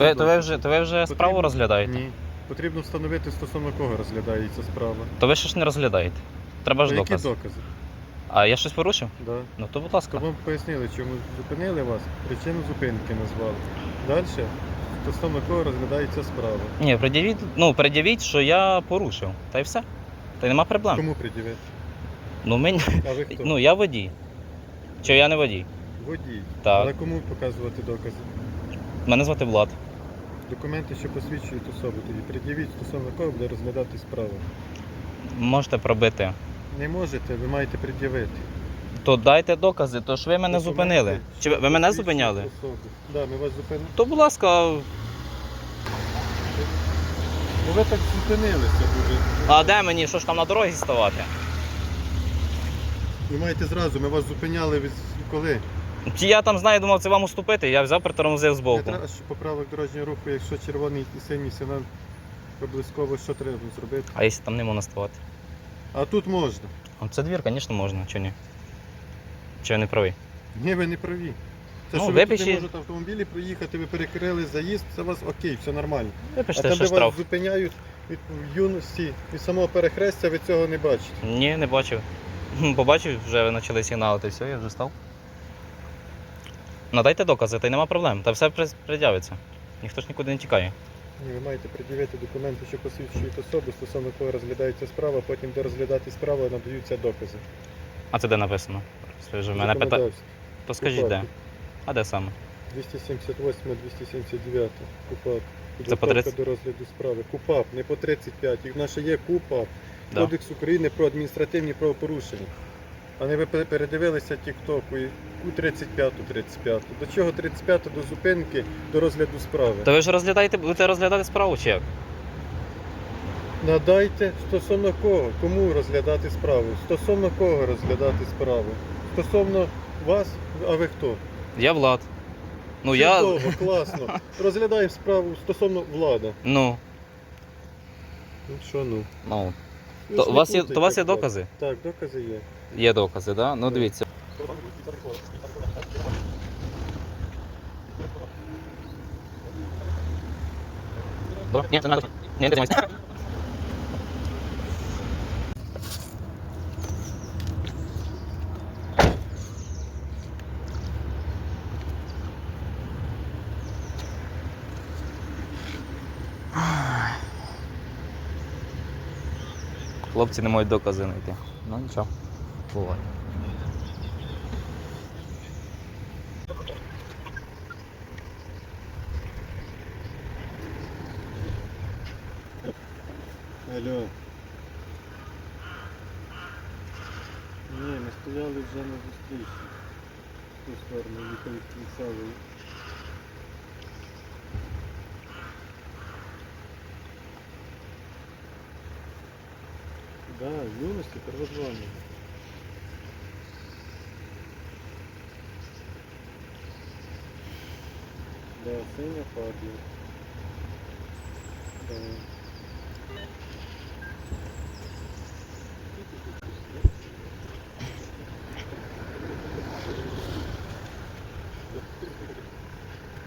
Ви, то ви вже, то ви вже справу Потрібно- розглядаєте? Ні. Потрібно встановити стосовно кого розглядається справа. То ви ще ж не розглядаєте. Треба ж А які доказ. докази? А я щось порушив? Да. Ну то будь То ласка. вам пояснили, чому зупинили вас, причину зупинки назвали. Далі, стосовно кого розглядається справа. Ні, пред'явіть, ну, пред'явіть, що я порушив. Та й все. Та й нема проблем. Кому приділити? Ну, мені, А ви хто? ну я водій. Чи я не водій? Водій. Так. Але кому показувати докази? Мене звати Влад. Документи, що посвідчують особу, тоді пред'явіть стосовно кого буде розглядати справу. Можете пробити. Не можете, ви маєте пред'явити. То дайте докази, то ж ви мене Документи, зупинили. Чи ви, ви мене посвідчують зупиняли? особу. Да, ми вас зупинили. То, будь ласка, Ну ви так зупинилися дуже. а де мені? Що ж там на дорозі ставати? Ви маєте зразу, ми вас зупиняли від коли? Чи я там знаю, думав це вам уступити, я взяв притормозив Не збоку. треба, що поправок дорожнього руху, якщо червоний і синій сигнал проблисково, що треба зробити? А якщо там не можна ставати? А тут можна. А Це двір, звісно, можна, чи ні? Чи я не правий? Ні, ви не праві. Це Ну, що ви тут випишіть. можете автомобілі проїхати, ви перекрили заїзд, це у вас окей, все нормально. А Випишете там, де штраф. вас зупиняють від в юності від самого перехрестя, ви цього не бачите. Ні, не бачив. Побачив, вже почали сигналити, все, я вже став. Надайте докази, та й нема проблем. Та все пред'явиться. Ніхто ж нікуди не тікає. Ні, ви маєте пред'явити документи, що посвідчують особу, стосовно кого розглядається справа, потім де розглядати справу надаються докази. А це де написано? Ви мене пита... То скажіть де. А де саме? 278, 279 КУПАП. Це по 30? до розгляду справи. КУПАП, не по 35. І в нас ще є КУПАП, Да. Кодекс України про адміністративні правопорушення. Не ви передивилися Тіктоку і ку 35 35 До чого 35 до зупинки, до розгляду справи? То ви ж розглядаєте, будете розглядати справу чи як? Надайте стосовно кого, кому розглядати справу, стосовно кого розглядати справу. Стосовно вас, а ви хто? Я Влад. Ну я. Чудово, класно. Розглядаємо справу стосовно влада. Ну. Ну що ну? ну. То, у вас є, то у вас є докази? Так, докази є. Є докази. Да? Ну дивіться. Ні, це не. Ні, не тримайся. Хлопці не можуть докази знайти. Ну нічого. Буває. Алло. Ні, ми стояли вже на зустрічі. В ту сторону, їхали в кінцевий. Да, в юності Да, синя фабія. Да.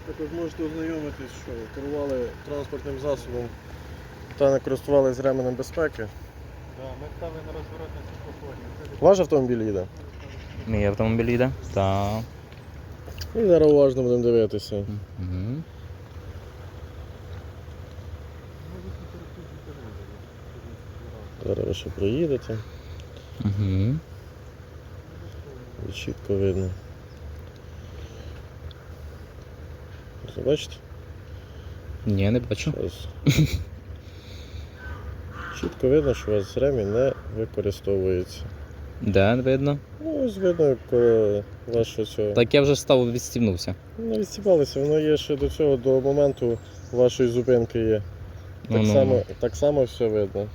Також можете ознайомитись, що керували транспортним засобом та не користувалися ременем безпеки. Так, ми стали на розворотне світлофорі. Ваш автомобіль їде? Мій автомобіль йде? Так. І зараз уважно будемо дивитися. Угу. Зараз ви ще проїдете, Угу. і чітко видно. Бачите? Ні, не бачу. Ось. Чітко видно, що у вас ремінь не використовується. Де видно? Ну, ось видно, як е, цього. Так я вже став відстібнувся. Не відсіпалися, воно є ще до цього, до моменту вашої зупинки є. Так, Ну, ну. само, так само все видно.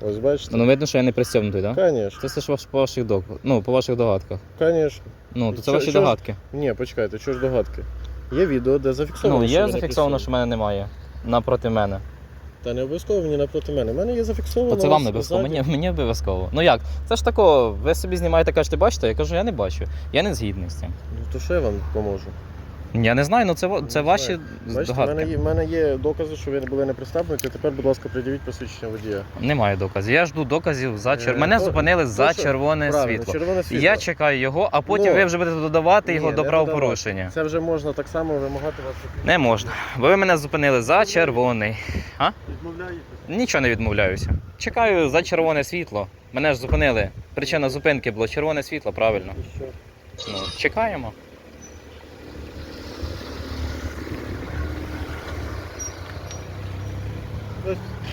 Ось бачите? Ну видно, що я не пристібнутий, так? Конечно, Це все ж ваш- по ваших док... ну, по ваших догадках. конечно. Ну, то це Що- ваші що ж- догадки. Ні, почекайте, що ж догадки? Є відео, де зафіксовано. Ну, що є ви зафіксовано, що мене немає. Напроти мене. Та не обов'язково мені напроти мене. У мене є зафіксовано. То це вам не обов'язково, мені, мені обов'язково. Ну як? Це ж тако, ви собі знімаєте, кажете, бачите, я кажу, я не бачу. Я не згідний з цим. Ну то що я вам поможу? Я не знаю, ну це, ва- це ваші. Бачите, в здогадки. мене, є, в мене є докази, що ви були не пристебнуті. Тепер, будь ласка, придивіть посвідчення водія. Немає доказів. Я жду доказів за чер... Е, Мене то- зупинили за що- червоне Правильно, світло. червоне світло. Я чекаю його, а потім Ну, ви вже будете додавати його ні, до не правопорушення. Це вже можна так само вимагати вас. Не можна. Бо ви мене зупинили за червоний. Відмовляєте? Нічого не відмовляюся. Чекаю за червоне світло. Мене ж зупинили. Причина зупинки було червоне світло, правильно. І що? Ну, чекаємо.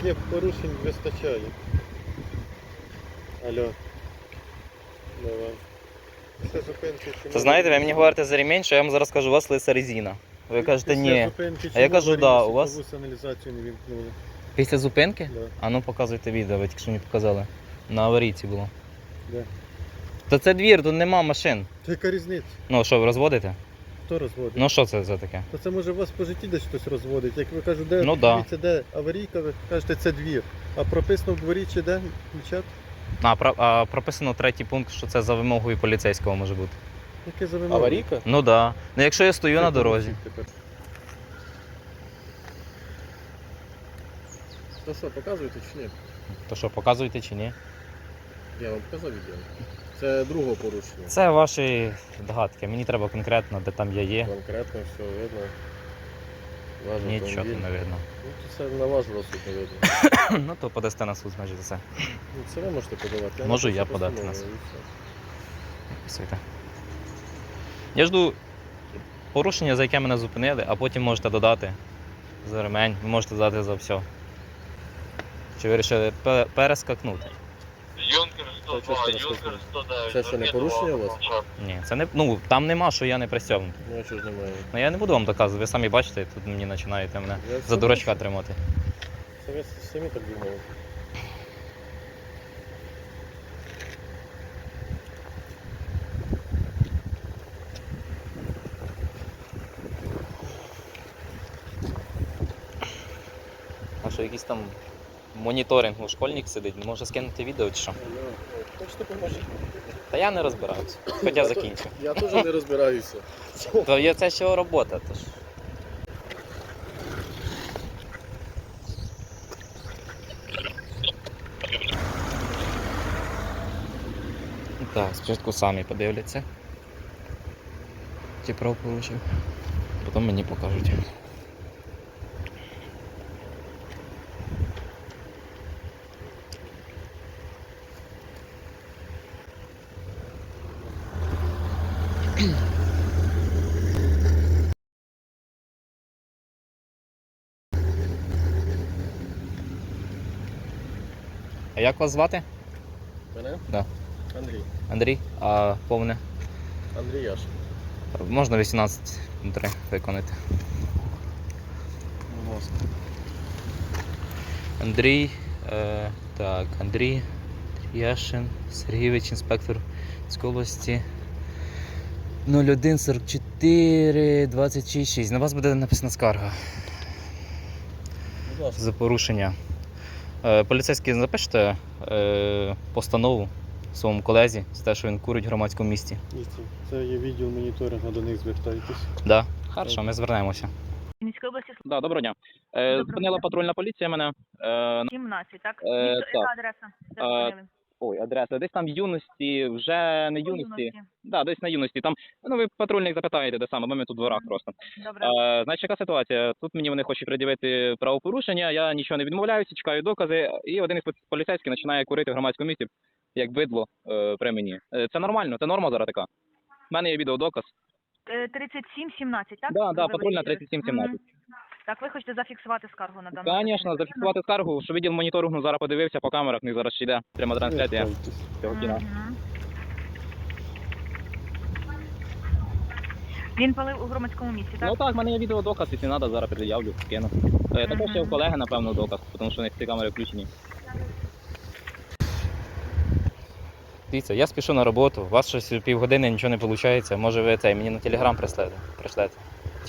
Є порушень вистачає. Алло. Давай. Це зупинки. чому знаєте, ви мені говорите за ремінь, що я вам зараз кажу, у вас лиса резина. Ви кажете, ні. зупинки А я кажу, да, у вас- світлову не вімкнули. Після зупинки? Да. А ну показуйте відео, ви тільки що мені показали. На аварійці було. Де? Та це двір, тут нема машин. Яка різниця? Ну що, ви розводите? Хто розводить? Ну що це за таке? То це може у вас по житті десь хтось розводить. Як ви кажете, де, Ну да. дивіться, де аварійка, ви кажете, це двір. А прописано в дворі чи де? Дівчат? А, про- а прописано третій пункт, що це за вимогою поліцейського може бути. Яке за вимога? Аварійка? Ну так. Да. Ну якщо я стою на дорозі. То що, показуєте чи ні? То що, показуєте чи ні? Я вам показав відео. Це другого порушення. Це ваші догадки. Мені треба конкретно, де там я є. Конкретно все видно. Ваш Нічого там не видно. Ну, то це на ваш розсуд не видно. ну то подасте на суд, значить, за це. Ну, це ви можете подавати. Я Можу напишу я подати постанову, на суд. і все. Підписуйте. Я жду порушення, за яке мене зупинили, а потім можете додати за ремень, ви можете додати за все. Чи вирішили перескакнути? 102, чисто Юнкер розкажу. Це що, не порушення у вас? Ні, це не. Ну там нема, що я не пристягнутий. Ну, а чого ж немає? Ну я не буду вам доказувати, ви самі бачите, тут мені починаєте мене Я за дурачка бачу. тримати. Це ви самі так думали. А що якийсь там моніторинг у школьник сидить, не може скинути відео чи що? Алло, Хочете поможете? Та я не розбираюся. Хоча закінчу. Я теж не розбираюся. То є це ще робота. Тож. Так, спочатку самі подивляться. Чи правопорушив. Потім мені покажуть. А як вас звати? Мене? Да. Андрій. Андрій? А повне? Андрій Яш. Можна 18 3 виконати. Будь ласка. Андрій. Е, так, Андрій Яшин Сергійович, інспектор з області 01 44 26 На вас буде написана скарга Будь ласка. за порушення. Е, поліцейські запишете е, постанову своєму колезі за те, що він курить в громадському місті. Це є відділ моніторингу, до них звертайтесь. Да. Хорошо, ми звернемося. Міської області Да, доброго дня. Е, Доброго зупинила дня. патрульна поліція мене. Е, 17, так? Е, Місто, так. яка адреса? Де Е, зупинили? Ой, адреса. Десь там юності, вже не По юності. Да, десь на юності. Там, ну ви патрульних запитаєте, де саме, бо ми тут Мгм. просто. Добре. Е, значить, яка ситуація? Тут мені вони хочуть пред'явити правопорушення, я нічого не відмовляюся, чекаю докази, і один із поліцейських починає курити в громадському місці, як бидло е, при мені. Е, це нормально, це норма зараз така. У мене є відеодоказ. Е, 37-17, так? Да, да, патрульна вибачили? 37-17. Так, ви хочете зафіксувати скаргу на даному? Звісно, зафіксувати скаргу, що відділ моніторингу зараз подивився по камерах, в них зараз ще йде пряма трансляція цього кіна. Мгм. Він палив у громадському місці, так? Ну так, в мене є відеодоказ, якщо треба, зараз пред'явлю, скину. Е, Також ще у колеги, напевно, доказ, тому що у них ці камери включені. Дивіться, я спішу на роботу, у вас щось півгодини нічого не виходить. Може ви цей мені на телеграм прислете, пришлете.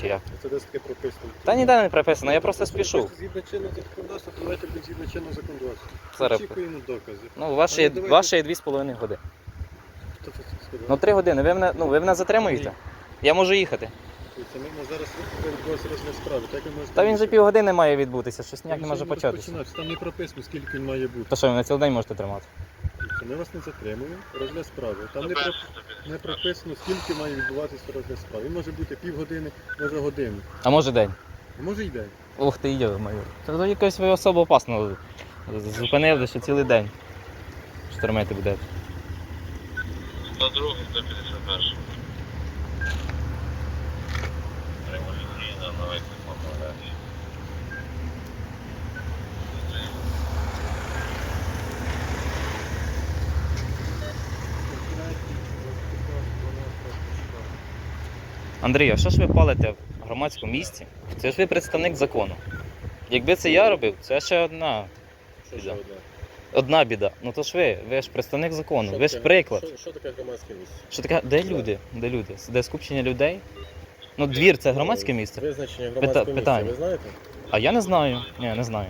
Чи як? Це десь таке прописано. Та ніде не прописано, я просто спішу. Згідно чинного законодавства, то давайте будь згідно чинного законодавства. Зараз. Очікуємо докази. Ну, ваше є, давайте- ваше є 2,5 години. Хто це сказав? Ну 3 години, ви мене, ну, ви мене затримуєте? Я можу їхати. Це ми зараз розгляд справи. Так можете Та він вже вирішити. півгодини має відбутися, щось ніяк не може початися. Там не прописано, скільки він має бути. То що, ви на цілий день можете тримати? Ми вас не затримуємо. Розгляд справи. Там не, про... не прописано, скільки має відбуватися розгляд справи. Він може бути півгодини, може годину. А може день? А може й день. Ух ти, йо моє. Це за якось ви особо опасно зупинили, що цілий день. Штормити буде. На другий 151. Революційна новий технологія. Андрій, а що ж ви палите в громадському місці? Це ж ви представник закону. Якби це я робив, це ще одна. Що ще Біда. одне? Одна біда. Ну то ж ви, ви ж представник закону, Що ви ж таке- приклад. Що, що таке громадське місце? Що таке? Де люди? Де люди? Де скупчення людей? Ну, двір це громадське місце. Визначення громадського місця, питання. ви знаєте? А я не знаю. Ні, не знаю.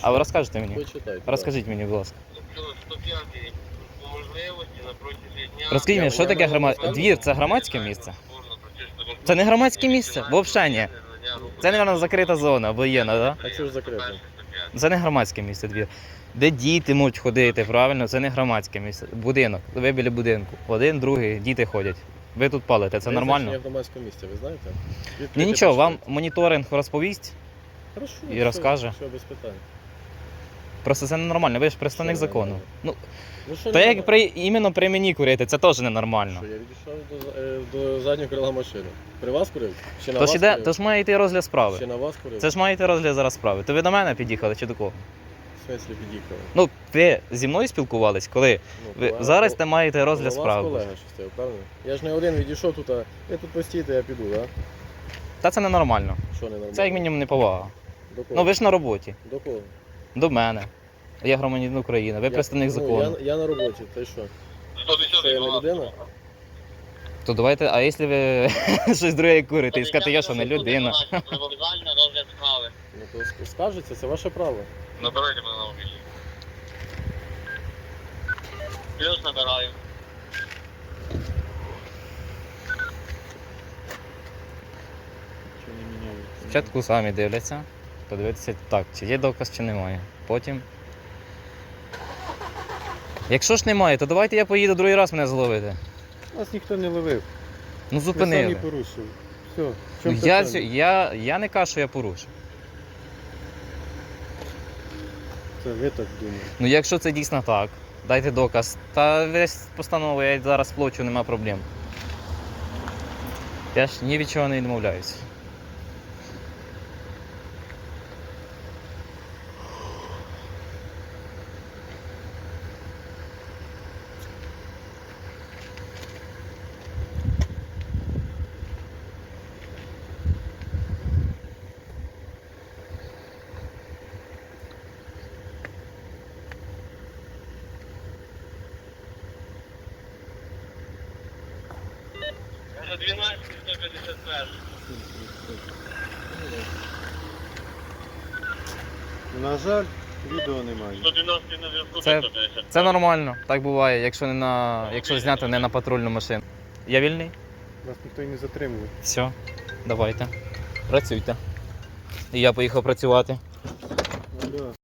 А ви розкажете мені? Почитайте. Розкажіть мені, будь ласка. Закрили 105 по можливості на протязі дня. Розкажіть мені, що таке громадське? Двір це громадське місце? Це не громадське місце? Взагалі ні. Це, мабуть, закрита зона воєнна, так? А чого ж закрито? Це не громадське місце двір. Де діти можуть ходити, правильно? Це не громадське місце. Будинок. Ви біля будинку. Один, другий, діти ходять. Ви тут палите, це нормально? Громадського місця, ви знаєте? Ні, нічого, вам моніторинг розповість. Хорошо, і все, розкаже. Все, без питань. Просто це ненормально, ви ж представник Що закону. ненормально? Ну, Ну, що та не як при, іменно при мені курити, це теж ненормально. Що, я відійшов до, е, до заднього крила машини. При вас курив? Чи на Тож вас іде, курив? тож має йти розгляд справи. Чи на вас курив? Це ж має йти розгляд зараз справи. То ви до мене під'їхали чи до кого? Смислі під'їхали. Ну, ви зі мною спілкувались, коли Ну, ви колега- зараз ти маєте розгляд Ну, справи. колега? Я ж не один відійшов тут, а я тут постійте, я піду, так? Та це ненормально. Що не нормально? Це як мінімум неповага. До кого? Ну ви ж на роботі, До кого? до мене. Я громадянин України, ви Я- представник ну, закону. Я, я на роботі, ти що? Що я не людина? То давайте, а якщо ви щось друге курите і скажете, я що не людина. Привокзальна розгляд справи. Ну то ск- скажеться, це ваше право. Набирайте мене на обіді. Плюс набираю. Що не міняють? Спочатку самі дивляться, подивитися так, чи є доказ, чи немає. Потім. Якщо ж немає, то давайте я поїду другий раз мене зловити. Нас ніхто не ловив. Ну Ви зупинили. самі порушили. Все. в Ну, чому я, питання? цю- я, я не кажу, що я порушив. Це ви так думаєте. Ну якщо це дійсно так, дайте доказ. Та весь постанову я зараз сплачу, нема проблем. Я ж ні від чого не відмовляюсь. 112, 151. На жаль, відео немає. 112 на зв'язку Це, 150. це нормально, так буває, якщо, не на, якщо зняти не на патрульну машину. Я вільний? Нас ніхто і не затримує. Все, давайте. Працюйте. І я поїхав працювати. Алло.